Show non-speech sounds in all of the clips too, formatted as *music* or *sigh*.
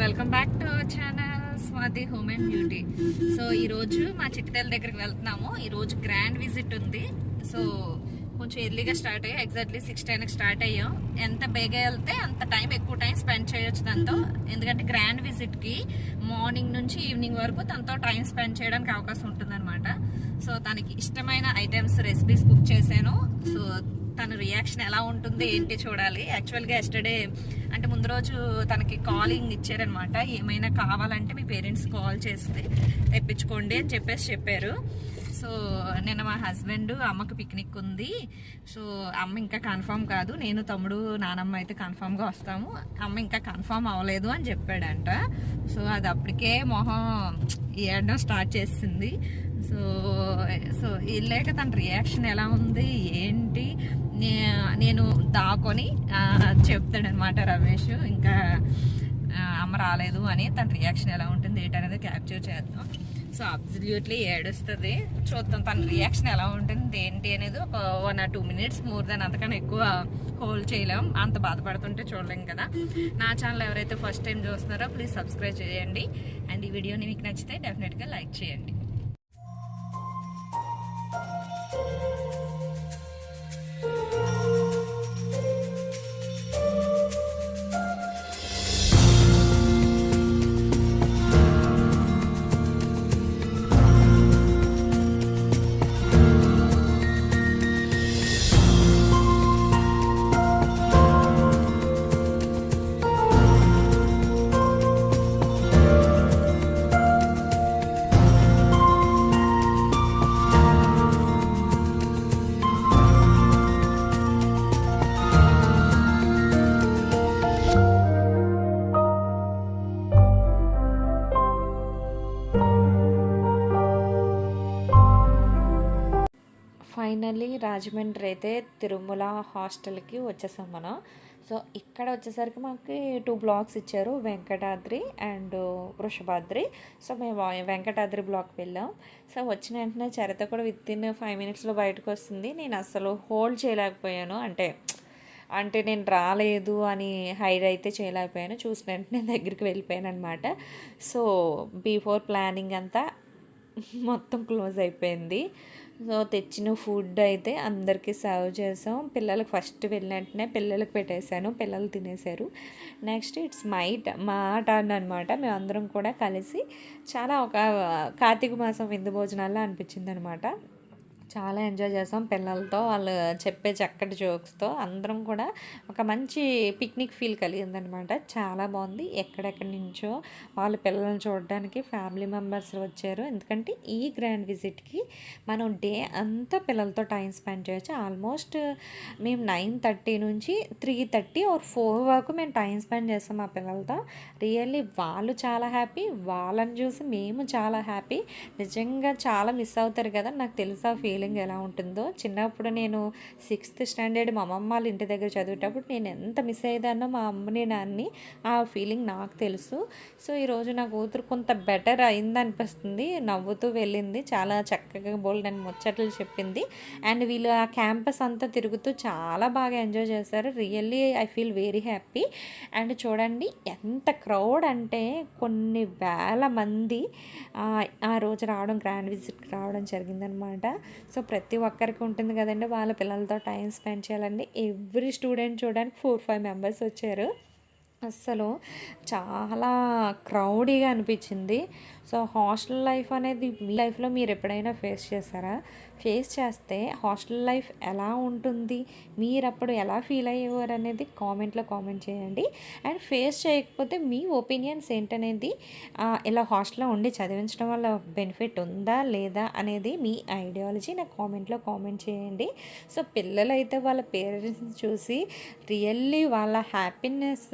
Welcome back to our channel Swathi home and beauty. So ఈరోజు మా చిట్టితల దగ్గరికి వెళ్తున్నాము. ఈరోజు గ్రాండ్ విజిట్ ఉంది. సో కొంచెం ఎర్లీగా స్టార్ట్ అయ్యాం. ఎగ్జాక్ట్లీ సిక్స్ టెన్కి స్టార్ట్ అయ్యాం. ఎంత బేగా వెళ్తే అంత టైం ఎక్కువ టైం స్పెండ్ చేయొచ్చు దాంతో. ఎందుకంటే గ్రాండ్ విజిట్కి మార్నింగ్ నుంచి ఈవినింగ్ వరకు తనతో టైం స్పెండ్ చేయడానికి అవకాశం ఉంటుందన్నమాట. సో తనకి ఇష్టమైన ఐటమ్స్ రెసిపీస్ కుక్ చేశాను. సో తన రియాక్షన్ ఎలా ఉంటుంది ఏంటి చూడాలి. యాక్చువల్గా ఎస్టర్డే అంటే ముందు రోజు తనకి కాలింగ్ ఇచ్చారనమాట ఏమైనా కావాలంటే మీ పేరెంట్స్ కాల్ చేస్తే తెప్పించుకోండి అని చెప్పేసి చెప్పారు. సో నేను మా హస్బెండ్ అమ్మకి పిక్నిక్ ఉంది. సో అమ్మ ఇంకా కన్ఫామ్ కాదు. నేను తమ్ముడు నానమ్మ అయితే కన్ఫామ్గా వస్తాము. అమ్మ ఇంకా కన్ఫామ్ అవ్వలేదు అని చెప్పాడంట. సో అది అప్పటికే మొహం ఏడడం స్టార్ట్ చేసింది. సో సో వెళ్ళాక తన రియాక్షన్ ఎలా ఉంది? ఏంటి? నేను దాకొని చెప్తాడనమాట రమేష్ ఇంకా అమ్మ రాలేదు అని తన రియాక్షన్ ఎలా ఉంటుంది ఏంటనేది క్యాప్చర్ చేద్దాం. సో అబ్జల్యూట్లీ ఏడుస్తుంది. చూద్దాం తన రియాక్షన్ ఎలా ఉంటుంది ఏంటి అనేది ఒక one or two minutes more than అంతకన్నా ఎక్కువ హోల్డ్ చేయలేం. అంత బాధపడుతుంటే చూడలేం కదా. నా ఛానల్ ఎవరైతే ఫస్ట్ టైం చూస్తున్నారో ప్లీజ్ సబ్స్క్రైబ్ చేయండి. అండ్ ఈ వీడియోని మీకు నచ్చితే డెఫినెట్గా లైక్ చేయండి. ఫైనల్లీ రాజమండ్రి అయితే తిరుమల హాస్టల్కి వచ్చేసాం మనం. సో ఇక్కడ వచ్చేసరికి మాకు టూ బ్లాక్స్ ఇచ్చారు. వెంకటాద్రి అండ్ వృషభాద్రి. సో మేము వెంకటాద్రి బ్లాక్ వెళ్ళాం. సో వచ్చిన వెంటనే చరిత కూడా విత్ ఇన్ ఫైవ్ మినిట్స్లో బయటకు వస్తుంది. నేను అసలు హోల్డ్ చేయలేకపోయాను. అంటే అంటే నేను రాలేదు అని హైడ్ అయితే చేయలేకపోయాను. చూసిన వెంటనే దగ్గరికి వెళ్ళిపోయాను అనమాట సో బిఫోర్ ప్లానింగ్ అంతా *laughs* మొత్తం క్లోజ్ అయిపోయింది. సో తెచ్చిన ఫుడ్ అయితే అందరికీ సర్వ్ చేసాం. పిల్లలకు ఫస్ట్ వెళ్ళినట్టునే పిల్లలకు పెట్టేశాను. పిల్లలు తినేశారు. నెక్స్ట్ ఇట్స్ మై మా టర్న్ అనమాట మేమందరం కూడా కలిసి చాలా ఒక కార్తీక మాసం విందు భోజనాల్లో అనిపించింది అనమాట చాలా ఎంజాయ్ చేసాం పిల్లలతో వాళ్ళు చెప్పే చక్కటి జోక్స్తో. అందరం కూడా ఒక మంచి పిక్నిక్ ఫీల్ కలిగిందనమాట చాలా బాగుంది. ఎక్కడెక్కడి నుంచో వాళ్ళ పిల్లల్ని చూడడానికి ఫ్యామిలీ మెంబర్స్ వచ్చారు. ఎందుకంటే ఈ గ్రాండ్ విజిట్కి మనం డే అంతా పిల్లలతో టైం స్పెండ్ చేయొచ్చు. ఆల్మోస్ట్ మేము నైన్ థర్టీ నుంచి త్రీ థర్టీ ఆర్ ఫోర్ వరకు మేము టైం స్పెండ్ చేస్తాం మా పిల్లలతో. రియల్లీ వాళ్ళు చాలా హ్యాపీ. వాళ్ళని చూసి మేము చాలా హ్యాపీ. నిజంగా చాలా మిస్ అవుతారు కదా నాకు తెలుసా ఫీల్ ఫీలింగ్ ఎలా ఉంటుందో. చిన్నప్పుడు నేను సిక్స్త్ స్టాండర్డ్ మా అమ్మమ్మ వాళ్ళ ఇంటి దగ్గర చదివేటప్పుడు నేను ఎంత మిస్ అయ్యేదానో మా అమ్మని నాన్ని ఆ ఫీలింగ్ నాకు తెలుసు. సో ఈరోజు నా కూతురు కొంత బెటర్ అయింది అనిపిస్తుంది నవ్వుతూ వెళ్ళింది. చాలా చక్కగా బోల్డ్ అని ముచ్చట్లు చెప్పింది. అండ్ వీళ్ళు ఆ క్యాంపస్ అంతా తిరుగుతూ చాలా బాగా ఎంజాయ్ చేశారు. Really I feel very happy. And చూడండి ఎంత క్రౌడ్ అంటే కొన్ని వేల మంది ఆ, ఆ రోజు రావడం గ్రాండ్ విజిట్కి రావడం జరిగిందనమాట. సో ప్రతి ఒక్కరికి ఉంటుంది కదండి వాళ్ళ పిల్లలతో టైం స్పెండ్ చేయాలండి. ఎవ్రీ స్టూడెంట్ చూడడానికి ఫోర్ ఫైవ్ మెంబర్స్ వచ్చారు. అస్సలు చాలా క్రౌడీగా అనిపించింది. సో హాస్టల్ లైఫ్ అనేది మీ లైఫ్లో మీరు ఎప్పుడైనా ఫేస్ చేశారా? ఫేస్ చేస్తే హాస్టల్ లైఫ్ ఎలా ఉంటుంది? మీరు అప్పుడు ఎలా ఫీల్ అయ్యేవారు అనేది కామెంట్లో కామెంట్ చేయండి. అండ్ ఫేస్ చేయకపోతే మీ ఒపీనియన్స్ ఏంటనేది ఇలా హాస్టల్లో ఉండి చదివించడం వల్ల బెనిఫిట్ ఉందా లేదా అనేది మీ ఐడియాలజీ నాకు కామెంట్లో కామెంట్ చేయండి. సో పిల్లలు అయితే వాళ్ళ పేరెంట్స్ని చూసి రియల్లీ వాళ్ళ హ్యాపీనెస్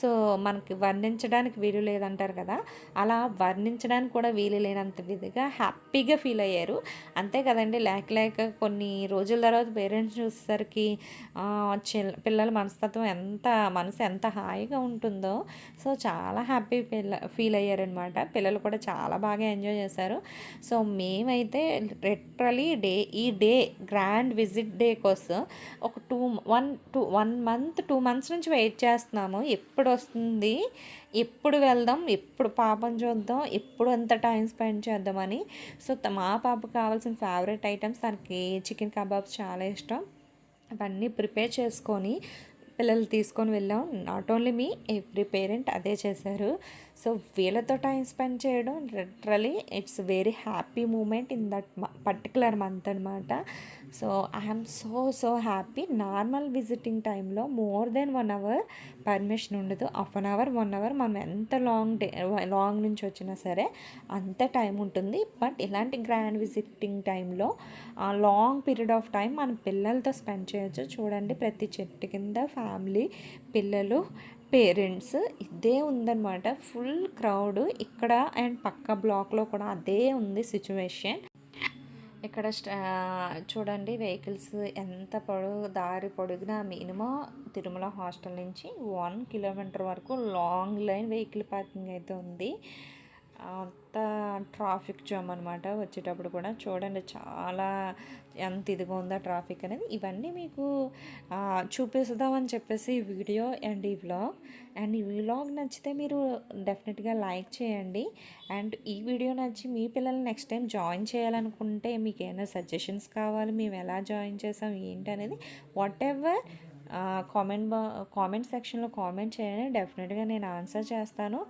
సో మనకి వర్ణించడానికి వీలు లేదంటారు కదా? అలా వర్ణించడానికి కూడా వీలు లేనంత విధిగా హ్యాపీగా ఫీల్ అయ్యారు. అంతే కదండి లేక లేక కొన్ని రోజుల తర్వాత పేరెంట్స్ చూసేసరికి చిల్ పిల్లల మనస్తత్వం ఎంత మనసు ఎంత హాయిగా ఉంటుందో సో చాలా హ్యాపీ పిల్ల ఫీల్ అయ్యారనమాట. పిల్లలు కూడా చాలా బాగా ఎంజాయ్ చేశారు. సో మేమైతే లిటరలీ డే ఈ డే గ్రాండ్ విజిట్ డే కోసం ఒక two one two one month two months నుంచి వెయిట్ చేస్తున్నాము. ఎప్పుడు వస్తుంది? ఎప్పుడు వెళ్దాం ఎప్పుడు పాపం చూద్దాం ఎప్పుడు ఎంత టైం స్పెండ్ చేద్దామని. సో మా పాపకు కావాల్సిన ఫేవరెట్ ఐటమ్స్ తనకి చికెన్ కబాబ్స్ చాలా ఇష్టం. అవన్నీ ప్రిపేర్ చేసుకొని పిల్లలు తీసుకొని వెళ్ళాం. Not only me every parent అదే చేశారు. సో వీళ్ళతో టైం స్పెండ్ చేయడం literally it's very happy moment in that particular month అనమాట so I'm so so happy normal visiting టైంలో more than one hour permission ఉండదు. Half an hour one hour మనం ఎంత long day long నుంచి వచ్చినా సరే అంత టైం ఉంటుంది. బట్ ఇలాంటి గ్రాండ్ విజిటింగ్ టైంలో ఆ లాంగ్ పీరియడ్ ఆఫ్ టైం మన పిల్లలతో స్పెండ్ చేయొచ్చు. చూడండి ప్రతి చెట్టు కింద ఫ్యామిలీ పిల్లలు పేరెంట్స్ ఇదే ఉందన్నమాట. ఫుల్ క్రౌడ్ ఇక్కడ అండ్ పక్క బ్లాక్లో కూడా అదే ఉంది సిచ్యువేషన్. ఇక్కడ చూడండి వెహికల్స్ ఎంత పొడుగు దారి పొడుగునా మినిమం తిరుమల హాస్టల్ నుంచి వన్ కిలోమీటర్ వరకు లాంగ్ లైన్ వెహికల్ పార్కింగ్ అయితే ఉంది. అంత ట్రాఫిక్ జామ్ అనమాట వచ్చేటప్పుడు కూడా. చూడండి చాలా ఎంత ఇదిగా ఉందా ట్రాఫిక్ అనేది. ఇవన్నీ మీకు చూపిస్తామని చెప్పేసి ఈ వీడియో అండ్ ఈ వ్లాగ్ అండ్ ఈ వ్లాగ్ నచ్చితే మీరు డెఫినెట్గా లైక్ చేయండి. అండ్ ఈ వీడియో నచ్చి మీ పిల్లల్ని నెక్స్ట్ టైం జాయిన్ చేయాలనుకుంటే మీకు ఏమైనా సజెషన్స్ కావాలి మేము ఎలా జాయిన్ చేసాం ఏంటి అనేది వాట్ ఎవర్ కామెంట్ బా కామెంట్ సెక్షన్లో కామెంట్ చేయండి. డెఫినెట్గా నేను ఆన్సర్ చేస్తాను.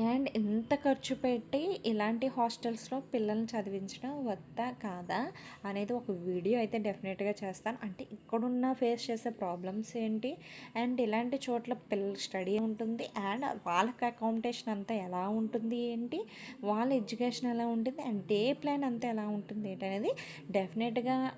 అండ్ ఎంత ఖర్చు పెట్టి ఇలాంటి హాస్టల్స్లో పిల్లల్ని చదివించడం వద్దా కాదా అనేది ఒక వీడియో అయితే డెఫినెట్గా చేస్తాను. అంటే ఇక్కడున్న ఫేస్ చేసే ప్రాబ్లమ్స్ ఏంటి? అండ్ ఇలాంటి చోట్ల పిల్లల స్టడీ ఉంటుంది. అండ్ వాళ్ళకి అకామిడేషన్ అంతా ఎలా ఉంటుంది ఏంటి? వాళ్ళ ఎడ్యుకేషన్ ఎలా ఉంటుంది? అండ్ డే ప్లాన్ అంతా ఎలా ఉంటుంది ఏంటి అనేది డెఫినెట్గా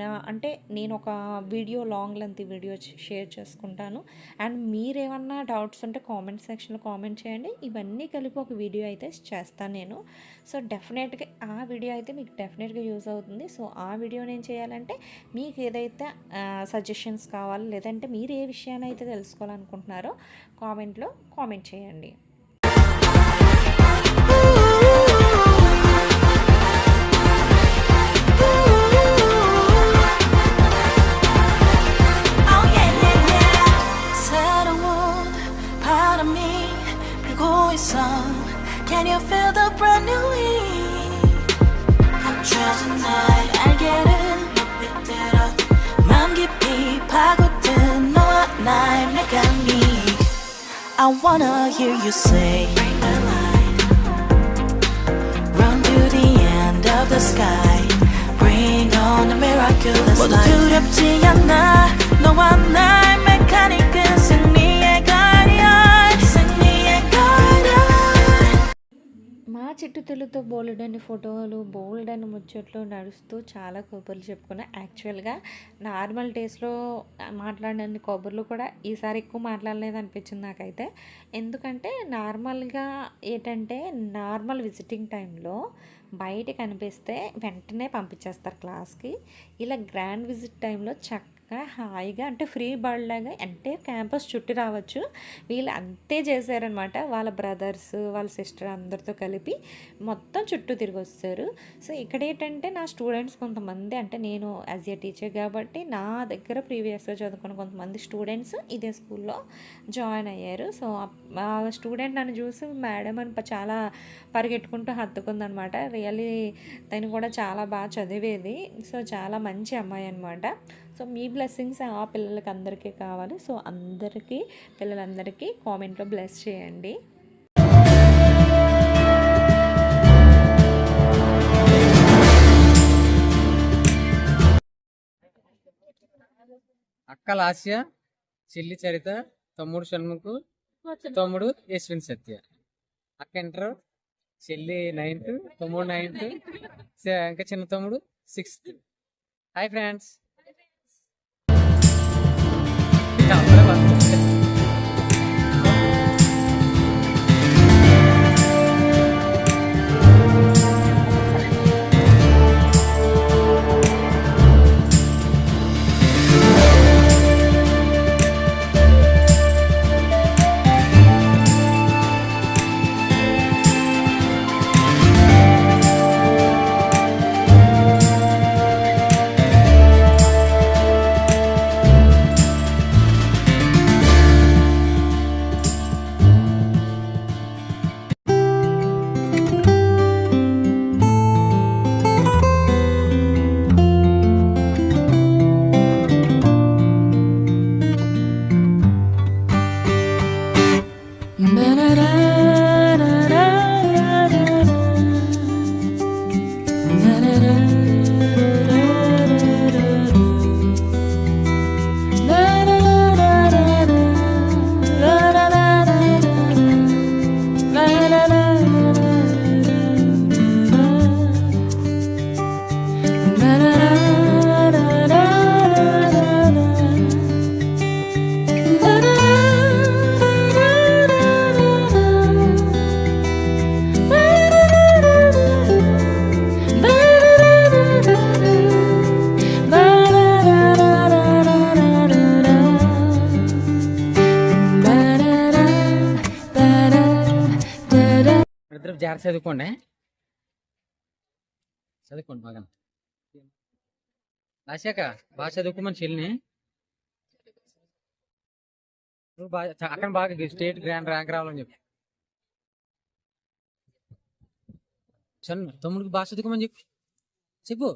నా అంటే నేను ఒక video long length video share చేసుకుంటాను. అండ్ మీరేమన్నా డౌట్స్ ఉంటే కామెంట్ సెక్షన్లో కామెంట్ చేయండి. ఇవన్నీ కలిపి ఒక వీడియో అయితే చేస్తాను నేను. సో డెఫినెట్గా ఆ వీడియో అయితే మీకు డెఫినెట్గా యూజ్ అవుతుంది. సో ఆ వీడియో నేను చేయాలంటే మీకు ఏదైతే సజెషన్స్ కావాలి లేదంటే మీరు ఏ విషయాన్ని అయితే తెలుసుకోవాలనుకుంటున్నారో కామెంట్లో కామెంట్ చేయండి. Can you feel the brand new heat 감춰진 나의 날개를 높이 들어 맘 깊이 파고든 너와 나의 메카닉 I wanna hear you say Bring the light Run to the end of the sky Bring on the miraculous 모두 light 두렵지 않아 너와 나의 메카닉은 మా చిట్టు తెలుగుతో బోల్డ్ అని ఫోటోలు బోల్డ్ అని ముచ్చట్లు నడుస్తూ చాలా కబుర్లు చెప్పుకున్నా. యాక్చువల్గా నార్మల్ డేస్లో మాట్లాడిన కబుర్లు కూడా ఈసారి ఎక్కువ మాట్లాడలేదు అనిపించింది నాకైతే. ఎందుకంటే నార్మల్గా ఏంటంటే నార్మల్ విజిటింగ్ టైంలో బయట కనిపిస్తే వెంటనే పంపించేస్తారు క్లాస్కి. ఇలా గ్రాండ్ విజిట్ టైంలో చక్క హాయిగా అంటే ఫ్రీ బర్డ్ లాగా అంటే క్యాంపస్ చుట్టి రావచ్చు. వీళ్ళు అంతే చేశారనమాట వాళ్ళ బ్రదర్స్ వాళ్ళ సిస్టర్ అందరితో కలిపి మొత్తం చుట్టూ తిరిగి వస్తారు. సో ఇక్కడ ఏంటంటే నా స్టూడెంట్స్ కొంతమంది అంటే నేను యాజ్ ఏ టీచర్ కాబట్టి నా దగ్గర ప్రీవియస్గా చదువుకున్న కొంతమంది స్టూడెంట్స్ ఇదే స్కూల్లో జాయిన్ అయ్యారు. సో ఆ స్టూడెంట్ నన్ను చూసి మేడం అని చాలా పరిగెట్టుకుంటూ హత్తుకుందనమాట రియల్లీ తను కూడా చాలా బాగా చదివేది. సో చాలా మంచి అమ్మాయి అనమాట సో మీ బ్లెస్సింగ్స్ ఆ పిల్లలకి అందరికీ కావాలి. సో అందరికీ పిల్లలందరికీ కామెంట్లో బ్లెస్ చేయండి. అక్క లాస్య చెల్లి చరిత తమ్ముడు షణ్ముఖు తమ్ముడు యశ్విన్ సత్య. అక్క ఇంటర్ చెల్లి నైన్త్ తమ్ముడు నైన్త్ ఇంకా చిన్న తమ్ముడు సిక్స్త్. హాయ్ ఫ్రెండ్స్ బాగా చదువుకోండి. చదువుకోండి బాగా. రాశాక బాగా చదువుకోమని చెల్లిని. నువ్వు బాగా అక్కడ బాగా స్టేట్ గ్రాండ్ ర్యాంక్ రావాలని చెప్పు. చల్ తమ్ముడికి బాగా చదువుకోమని చెప్పు. చెప్పు.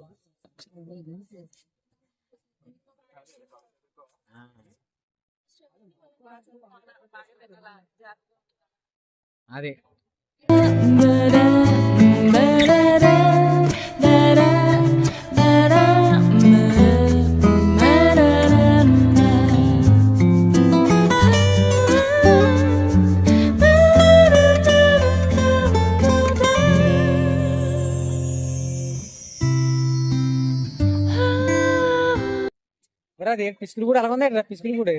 అదే. మరి అది పిసుకులు కూడా అలాగ ఉంది పిసుకులు కూడా.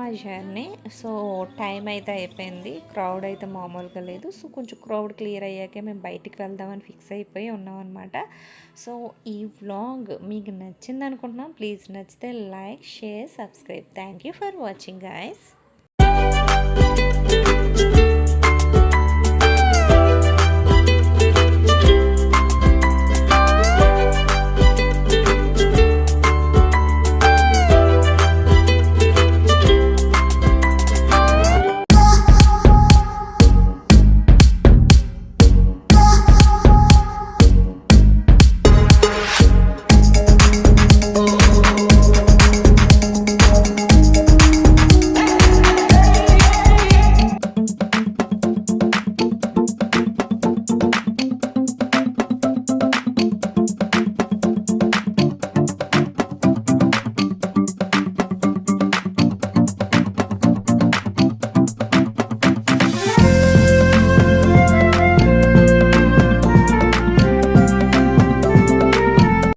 మా జర్నీ. సో టైం అయితే అయిపోయింది. క్రౌడ్ అయితే మామూలుగా లేదు. సో కొంచెం క్రౌడ్ క్లియర్ అయ్యాకే మేము బయటికి వెళ్దామని ఫిక్స్ అయిపోయి ఉన్నాం అనమాట సో ఈ వ్లాగ్ మీకు నచ్చింది అనుకుంటున్నాం ప్లీజ్ నచ్చితే like share subscribe. Thank you for watching guys.